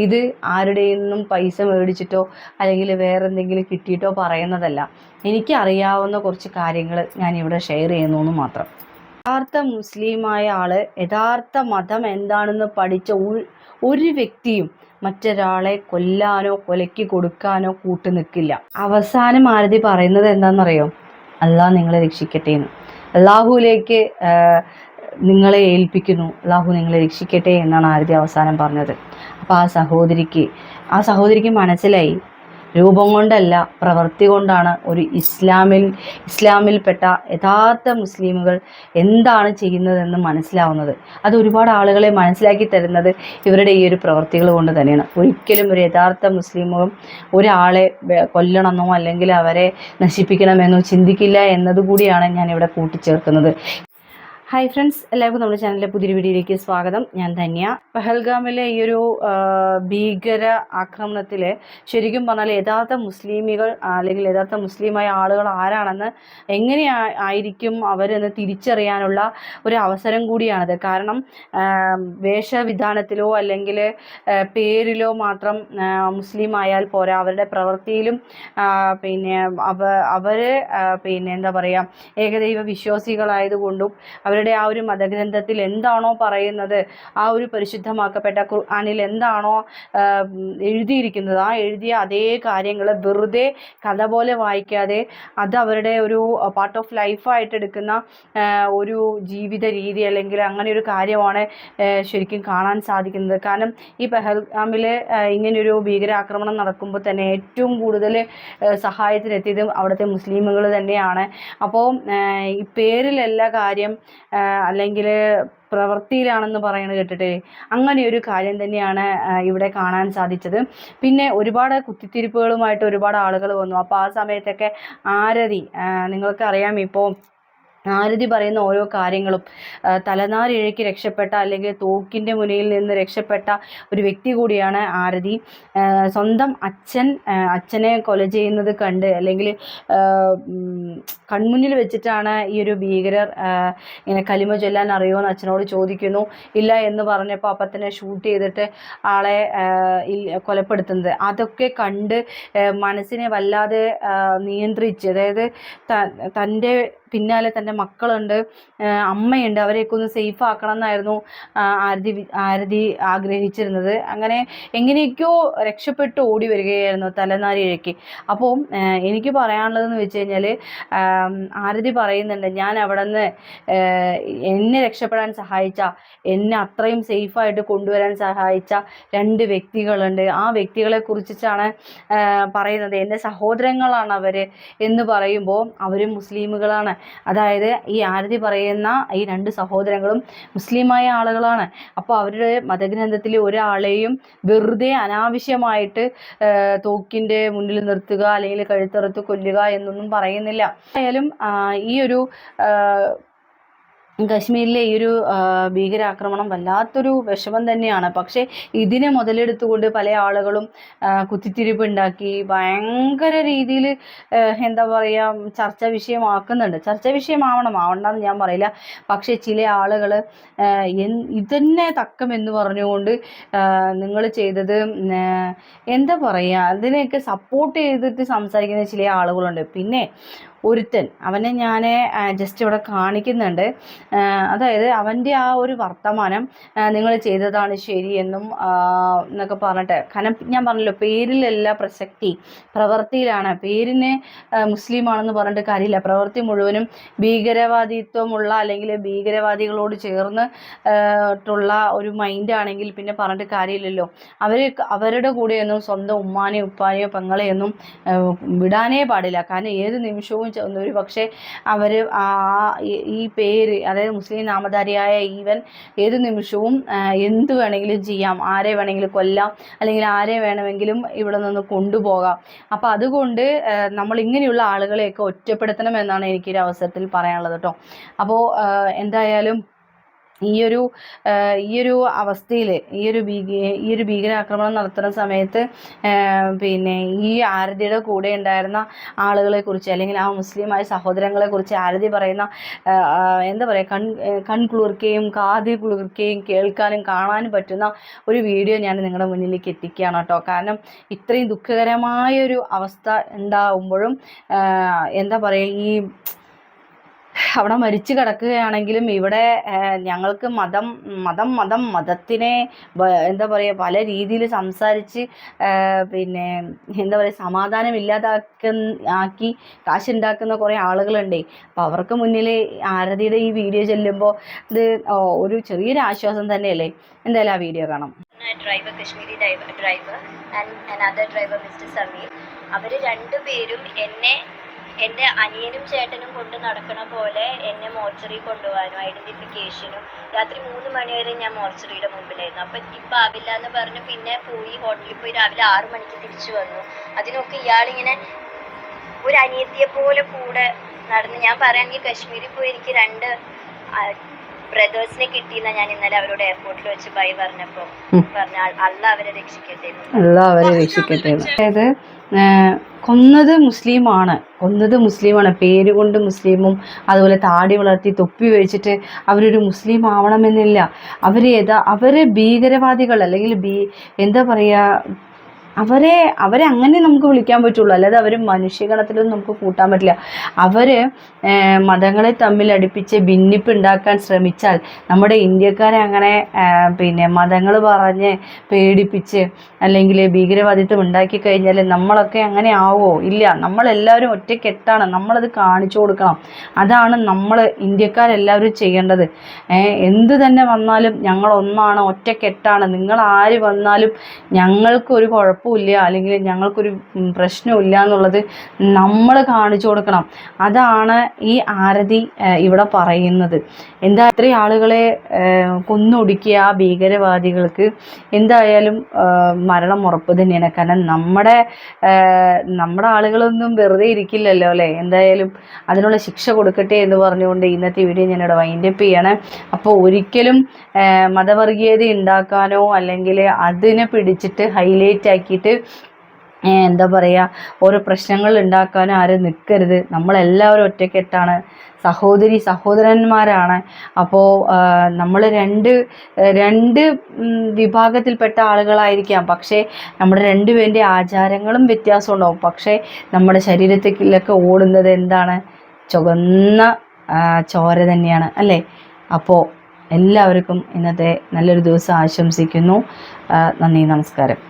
ഇത് ആരുടെയിൽ നിന്നും പൈസ മേടിച്ചിട്ടോ അല്ലെങ്കിൽ വേറെ എന്തെങ്കിലും കിട്ടിയിട്ടോ പറയുന്നതല്ല. എനിക്ക് അറിയാവുന്ന കുറച്ച് കാര്യങ്ങൾ ഞാൻ ഇവിടെ ഷെയർ ചെയ്യുന്നു എന്ന് മാത്രം. യഥാർത്ഥ മുസ്ലിമായ ആൾ യഥാർത്ഥ മതം എന്താണെന്ന് പഠിച്ച ഒരു- വ്യക്തിയും മറ്റൊരാളെ കൊല്ലാനോ കൊലയ്ക്ക് കൊടുക്കാനോ കൂട്ടു നിൽക്കില്ല. അവസാനം ആരതി പറയുന്നത് എന്താണെന്നറിയോ? അള്ളാഹ് നിങ്ങളെ രക്ഷിക്കട്ടെ എന്ന്. അള്ളാഹുവിലേക്ക് ആഹ്, നിങ്ങളെ ഏൽപ്പിക്കുന്നു. അള്ളാഹു നിങ്ങളെ രക്ഷിക്കട്ടെ എന്നാണ് ആരതി അവസാനം പറഞ്ഞത്. അപ്പോൾ ആ സഹോദരിക്ക് ആ സഹോദരിക്ക് മനസ്സിലായി. രൂപം കൊണ്ടല്ല പ്രവൃത്തി കൊണ്ടാണ് ഒരു ഇസ്ലാമിൽ ഇസ്ലാമിൽപ്പെട്ട യഥാർത്ഥ മുസ്ലിമുകൾ എന്താണ് ചെയ്യുന്നതെന്ന് മനസ്സിലാവുന്നത്. അത് ഒരുപാട് ആളുകളെ മനസ്സിലാക്കി തരുന്നത് ഇവരുടെ ഈ ഒരു പ്രവൃത്തികൾ കൊണ്ട് തന്നെയാണ്. ഒരിക്കലും ഒരു യഥാർത്ഥ മുസ്ലിമും ഒരാളെ കൊല്ലണമെന്നോ അല്ലെങ്കിൽ അവരെ നശിപ്പിക്കണമെന്നോ ചിന്തിക്കില്ല എന്നതുകൂടിയാണ് ഞാൻ ഇവിടെ കൂട്ടിച്ചേർക്കുന്നത്. ഹായ് ഫ്രണ്ട്സ് എല്ലാവർക്കും നമ്മുടെ ചാനലിലെ പുതിയൊരു വീഡിയോയിലേക്ക് സ്വാഗതം. ഞാൻ ധന്യ. പഹൽഗാമിലെ ഈ ഒരു ഭീകര ആക്രമണത്തിൽ ശരിക്കും പറഞ്ഞാൽ യഥാർത്ഥ മുസ്ലിമികൾ അല്ലെങ്കിൽ യഥാർത്ഥ മുസ്ലിമായ ആളുകൾ ആരാണെന്ന് എങ്ങനെ ആയിരിക്കും അവരെന്ന് തിരിച്ചറിയാനുള്ള ഒരു അവസരം കൂടിയാണത്. കാരണം വേഷവിധാനത്തിലോ അല്ലെങ്കിൽ പേരിലോ മാത്രം മുസ്ലിം ആയാൽ പോരാ. അവരുടെ പ്രവൃത്തിയിലും പിന്നെ അവ അവർ പിന്നെ എന്താ പറയുക ഏകദൈവ വിശ്വാസികളായതുകൊണ്ടും അവരുടെ ആ ഒരു മതഗ്രന്ഥത്തിൽ എന്താണോ പറയുന്നത് ആ ഒരു പരിശുദ്ധമാക്കപ്പെട്ട ഖുർആാനിൽ എന്താണോ എഴുതിയിരിക്കുന്നത് ആ എഴുതിയ അതേ കാര്യങ്ങൾ വെറുതെ കഥ പോലെ വായിക്കാതെ അത് അവരുടെ ഒരു പാർട്ട് ഓഫ് ലൈഫായിട്ട് എടുക്കുന്ന ഒരു ജീവിത രീതി അല്ലെങ്കിൽ അങ്ങനെ ഒരു കാര്യമാണ് ശരിക്കും കാണാൻ സാധിക്കുന്നത്. കാരണം ഈ പെഹൽഗാമിൽ ഇങ്ങനെയൊരു ഭീകരാക്രമണം നടക്കുമ്പോൾ തന്നെ ഏറ്റവും കൂടുതൽ സഹായത്തിനെത്തിയത് അവിടുത്തെ മുസ്ലിമുകൾ തന്നെയാണ്. അപ്പോൾ ഈ പേരിലല്ല കാര്യം അല്ലെങ്കിൽ പ്രവൃത്തിയിലാണെന്ന് പറയുന്നത് കേട്ടിട്ട് അങ്ങനെ ഒരു കാര്യം തന്നെയാണ് ഇവിടെ കാണാൻ സാധിച്ചത്. പിന്നെ ഒരുപാട് കുത്തിത്തിരിപ്പുകളുമായിട്ട് ഒരുപാട് ആളുകൾ വന്നു. അപ്പോൾ ആ സമയത്തൊക്കെ ആരതി നിങ്ങൾക്കറിയാം ഇപ്പോൾ ആരതി പറയുന്ന ഓരോ കാര്യങ്ങളും തലനാരിഴയ്ക്ക് രക്ഷപ്പെട്ട അല്ലെങ്കിൽ തോക്കിന്റെ മുനയിൽ നിന്ന് രക്ഷപ്പെട്ട ഒരു വ്യക്തി കൂടിയാണ് ആരതി. സ്വന്തം അച്ഛൻ അച്ഛനെ കൊല ചെയ്യുന്നത് കണ്ട് അല്ലെങ്കിൽ കൺമുന്നിൽ വെച്ചിട്ടാണ് ഈ ഒരു ഭീകരർ ഇങ്ങനെ കലിമ ചൊല്ലാൻ അറിയുമോ അച്ഛനോട് ചോദിക്കുന്നു. ഇല്ല എന്ന് പറഞ്ഞപ്പോൾ അപ്പം തന്നെ ഷൂട്ട് ചെയ്തിട്ട് ആളെ കൊലപ്പെടുത്തുന്നത്. അതൊക്കെ കണ്ട് മനസ്സിനെ വല്ലാതെ നിയന്ത്രിച്ച് അതായത് തന്റെ പിന്നാലെ തന്റെ മക്കളുണ്ട്. അമ്മയുണ്ട്. അവരെയൊക്കെ ഒന്ന് സേഫ് ആക്കണം എന്നായിരുന്നു ആരതി ആരതി ആഗ്രഹിച്ചിരുന്നത്. അങ്ങനെ എങ്ങനെയൊക്കെയോ രക്ഷപ്പെട്ട് ഓടി വരികയായിരുന്നു തലനാരിഴയ്ക്ക് അപ്പോൾ എനിക്ക് പറയാനുള്ളതെന്ന് വെച്ച് കഴിഞ്ഞാൽ ആരതി പറയുന്നുണ്ട് ഞാൻ അവിടെ നിന്ന് എന്നെ രക്ഷപ്പെടാൻ സഹായിച്ച എന്നെ അത്രയും സേഫായിട്ട് കൊണ്ടുവരാൻ സഹായിച്ച രണ്ട് വ്യക്തികളുണ്ട്. ആ വ്യക്തികളെ കുറിച്ചിട്ടാണ് പറയുന്നത്. എന്റെ സഹോദരങ്ങളാണ് അവർ എന്ന് പറയുമ്പോൾ അവർ മുസ്ലിമുകളാണ്. അതായത് ഈ ആരതി പറയുന്ന ഈ രണ്ട് സഹോദരങ്ങളും മുസ്ലിമായ ആളുകളാണ്. അപ്പോൾ അവരുടെ മതഗ്രന്ഥത്തിൽ ഒരാളെയും വെറുതെ അനാവശ്യമായിട്ട് തോക്കിന്റെ മുന്നിൽ നിർത്തുക അല്ലെങ്കിൽ കഴുത്തറുത്ത് കൊല്ലുക എന്നൊന്നും പറയുന്നില്ല. ആയാലും ഈ ഒരു കശ്മീരിലെ ഈ ഒരു ഭീകരാക്രമണം വല്ലാത്തൊരു വിഷമം തന്നെയാണ്. പക്ഷേ ഇതിനെ മുതലെടുത്തുകൊണ്ട് പല ആളുകളും കുത്തിത്തിരിപ്പ് ഉണ്ടാക്കി ഭയങ്കര രീതിയിൽ എന്താ പറയുക ചർച്ചാ വിഷയമാക്കുന്നുണ്ട്. ചർച്ചാ വിഷയമാവണം ആവണ്ടെന്ന് ഞാൻ പറയില്ല. പക്ഷേ ചില ആളുകൾ ഇതന്നെ തക്കം എന്ന് പറഞ്ഞുകൊണ്ട് നിങ്ങൾ ചെയ്തത് എന്താ പറയുക അതിനെയൊക്കെ സപ്പോർട്ട് ചെയ്തിട്ട് സംസാരിക്കുന്ന ചില ആളുകളുണ്ട്. പിന്നെ ഒരുത്തൻ. അവനെ ഞാൻ ജസ്റ്റ് ഇവിടെ കാണിക്കുന്നുണ്ട്. അതായത് അവന്റെ ആ ഒരു വർത്തമാനം നിങ്ങൾ ചെയ്തതാണ് ശരിയെന്നും എന്നൊക്കെ പറഞ്ഞിട്ട് കാരണം ഞാൻ പറഞ്ഞല്ലോ പേരിലല്ല പ്രസക്തി പ്രവൃത്തിയിലാണ് പേരിന് മുസ്ലിമാണെന്ന് പറഞ്ഞിട്ട് കാര്യമില്ല. പ്രവൃത്തി മുഴുവനും ഭീകരവാദിത്വമുള്ള അല്ലെങ്കിൽ ഭീകരവാദികളോട് ചേർന്ന് ട്ടുള്ള ഒരു മൈൻഡാണെങ്കിൽ പിന്നെ പറഞ്ഞിട്ട് കാര്യമില്ലല്ലോ. അവർ അവരുടെ കൂടെയൊന്നും സ്വന്തം ഉമ്മാനെയും ഉപ്പാനെയോ പെങ്ങളെയൊന്നും വിടാനേ പാടില്ല. കാരണം ഏത് നിമിഷവും ചെ- ഒരു പക്ഷേ അവർ ഈ- പേര് അതായത് മുസ്ലിം നാമധാരിയായ ഈവൻ ഏത് നിമിഷവും എന്ത് വേണമെങ്കിലും ചെയ്യാം. ആരെ വേണമെങ്കിലും കൊല്ലാം അല്ലെങ്കിൽ ആരെ വേണമെങ്കിലും ഇവിടെ നിന്ന് കൊണ്ടുപോകാം. അപ്പോൾ അതുകൊണ്ട് നമ്മൾ ഇങ്ങനെയുള്ള ആളുകളെയൊക്കെ ഒറ്റപ്പെടുത്തണം എന്നാണ് എനിക്കൊരു അവസരത്തിൽ പറയാനുള്ളത് കേട്ടോ. അപ്പോൾ എന്തായാലും ഈയൊരു ആ, ഈ ഒരു അവസ്ഥയിൽ ഈ ഒരു ഭീക ഈ ഒരു ഭീകരാക്രമണം നടത്തുന്ന സമയത്ത് പിന്നെ ഈ ആരതിയുടെ കൂടെ ഉണ്ടായിരുന്ന ആളുകളെ കുറിച്ച് അല്ലെങ്കിൽ ആ മുസ്ലിമായ സഹോദരങ്ങളെ കുറിച്ച് ആരതി പറയുന്ന എന്താ പറയുക കൺ കൺ കുളിർക്കുകയും കാത് കുളിർക്കുകയും കേൾക്കാനും കാണാനും പറ്റുന്ന ഒരു വീഡിയോ ഞാൻ നിങ്ങളുടെ മുന്നിലേക്ക് എത്തിക്കുകയാണ് കേട്ടോ. കാരണം ഇത്രയും ദുഃഖകരമായൊരു അവസ്ഥ ഉണ്ടാവുമ്പോഴും എന്താ പറയുക ഈ അവിടെ മരിച്ചു കിടക്കുകയാണെങ്കിലും ഇവിടെ ഞങ്ങൾക്ക് മതം മതം മതം മതത്തിനെ എന്താ പറയുക പല രീതിയിൽ സംസാരിച്ച് പിന്നെ എന്താ പറയുക സമാധാനം ഇല്ലാതാക്ക ആക്കി കാശുണ്ടാക്കുന്ന കുറേ ആളുകളുണ്ടേ. അപ്പോൾ അവർക്ക് മുന്നിൽ ആരതിയുടെ ഈ വീഡിയോ ചെല്ലുമ്പോൾ ഇത് ഒരു ചെറിയൊരു ആശ്വാസം തന്നെയല്ലേ? എന്തായാലും ആ വീഡിയോ കാണാം. Driver Kashmiri driver driver and another driver mister Sameer അവർ രണ്ടുപേരും എന്നെ എന്റെ അനിയനും ചേട്ടനും കൊണ്ട് നടക്കണ പോലെ എന്നെ മോർച്ചറി കൊണ്ടുപോകാനും ഐഡന്റിഫിക്കേഷനും രാത്രി മൂന്ന് മണി വരെ ഞാൻ മോർച്ചറിയുടെ മുമ്പിലായിരുന്നു അപ്പം ഇപ്പം ആവില്ല എന്ന് പറഞ്ഞ് പിന്നെ പോയി ഹോട്ടലിൽ പോയി രാവിലെ ആറ് മണിക്ക് തിരിച്ചു വന്നു അതിനൊക്കെ ഇയാളിങ്ങനെ ഒരു അനിയത്തിയെ പോലെ കൂടെ നടന്ന് ഞാൻ പറയുകയാണെങ്കിൽ കശ്മീരിൽ പോയി എനിക്ക് രണ്ട് ബ്രദേഴ്സിനെ കിട്ടിയെന്ന ഞാൻ ഇന്നലെ അവരോട് എയർപോർട്ടിൽ വെച്ച് ബൈ പറഞ്ഞപ്പോൾ പറഞ്ഞ അല്ല അവരെ രക്ഷിക്കട്ടെ. അല്ല അവരെ രക്ഷിക്കട്ടെ. അതായത് കൊന്നത് മുസ്ലിമാണ്. കൊന്നത് മുസ്ലിമാണ്. പേര് കൊണ്ട് മുസ്ലിമും അതുപോലെ താടി വളർത്തി തൊപ്പി വെച്ചിട്ട് അവരൊരു മുസ്ലിം ആവണമെന്നില്ല. അവർ യഥാ അവർ ഭീകരവാദികൾ അല്ലെങ്കിൽ ഭീ എന്താ പറയുക അവരെ അവരെ അങ്ങനെ നമുക്ക് വിളിക്കാൻ പറ്റുള്ളൂ. അല്ലാതെ അവർ മനുഷ്യഗണത്തിലൊന്നും നമുക്ക് കൂട്ടാൻ പറ്റില്ല. അവർ മതങ്ങളെ തമ്മിൽ അടുപ്പിച്ച് ഭിന്നിപ്പ് ഉണ്ടാക്കാൻ ശ്രമിച്ചാൽ നമ്മുടെ ഇന്ത്യക്കാരെ അങ്ങനെ പിന്നെ മതങ്ങൾ പറഞ്ഞ് പേടിപ്പിച്ച് അല്ലെങ്കിൽ ഭീകരവാദിത്വം ഉണ്ടാക്കി കഴിഞ്ഞാൽ നമ്മളൊക്കെ അങ്ങനെ ആവോ? ഇല്ല. നമ്മളെല്ലാവരും ഒറ്റക്കെട്ടാണ്. നമ്മളത് കാണിച്ചു കൊടുക്കണം. അതാണ് നമ്മൾ ഇന്ത്യക്കാരെല്ലാവരും ചെയ്യേണ്ടത്. എന്ത് തന്നെ വന്നാലും ഞങ്ങൾ ഒന്നാണ് ഒറ്റക്കെട്ടാണ്. നിങ്ങൾ ആര് വന്നാലും ഞങ്ങൾക്ക് ഒരു ഞങ്ങൾക്കൊരു കുഴപ്പമില്ല അല്ലെങ്കിൽ ഞങ്ങൾക്കൊരു പ്രശ്നമില്ല എന്നുള്ളത് നമ്മൾ കാണിച്ചു കൊടുക്കണം. അതാണ് ഈ ആരതി ഇവിടെ പറയുന്നത്. എന്താ ഇത്രയും ആളുകളെ കൊന്നൊടുക്കിയ ആ ഭീകരവാദികൾക്ക് എന്തായാലും മരണം ഉറപ്പ് തന്നെയാണ്. കാരണം നമ്മുടെ നമ്മുടെ ആളുകളൊന്നും വെറുതെ ഇരിക്കില്ലല്ലോ അല്ലേ? എന്തായാലും അതിനുള്ള ശിക്ഷ കൊടുക്കട്ടെ എന്ന് പറഞ്ഞുകൊണ്ട് ഇന്നത്തെ വീഡിയോ ഞാനിവിടെ വൈൻഡപ്പ് ചെയ്യണേ. അപ്പോൾ ഒരിക്കലും മതവർഗീയത ഉണ്ടാക്കാനോ അല്ലെങ്കിൽ അതിനെ പിടിച്ചിട്ട് ഹൈലൈറ്റ് ആക്കിയിട്ട് ഏഹ്, എന്താ പറയുക ഓരോ പ്രശ്നങ്ങൾ ഉണ്ടാക്കാൻ ആരും നിൽക്കരുത് നമ്മളെല്ലാവരും ഒറ്റക്കെട്ടാണ്. സഹോദരി സഹോദരന്മാരാണ്. അപ്പോൾ നമ്മൾ രണ്ട് രണ്ട് വിഭാഗത്തിൽപ്പെട്ട ആളുകളായിരിക്കാം. പക്ഷേ നമ്മുടെ രണ്ടുപേരുടെ ആചാരങ്ങളും വ്യത്യാസമുണ്ടാവും. പക്ഷേ നമ്മുടെ ശരീരത്തിലൊക്കെ ഓടുന്നത് എന്താണ്? ചുവന്ന ചോര തന്നെയാണ് അല്ലേ? അപ്പോൾ എല്ലാവർക്കും ഇന്നത്തെ നല്ലൊരു ദിവസം ആശംസിക്കുന്നു. നന്ദി നമസ്കാരം.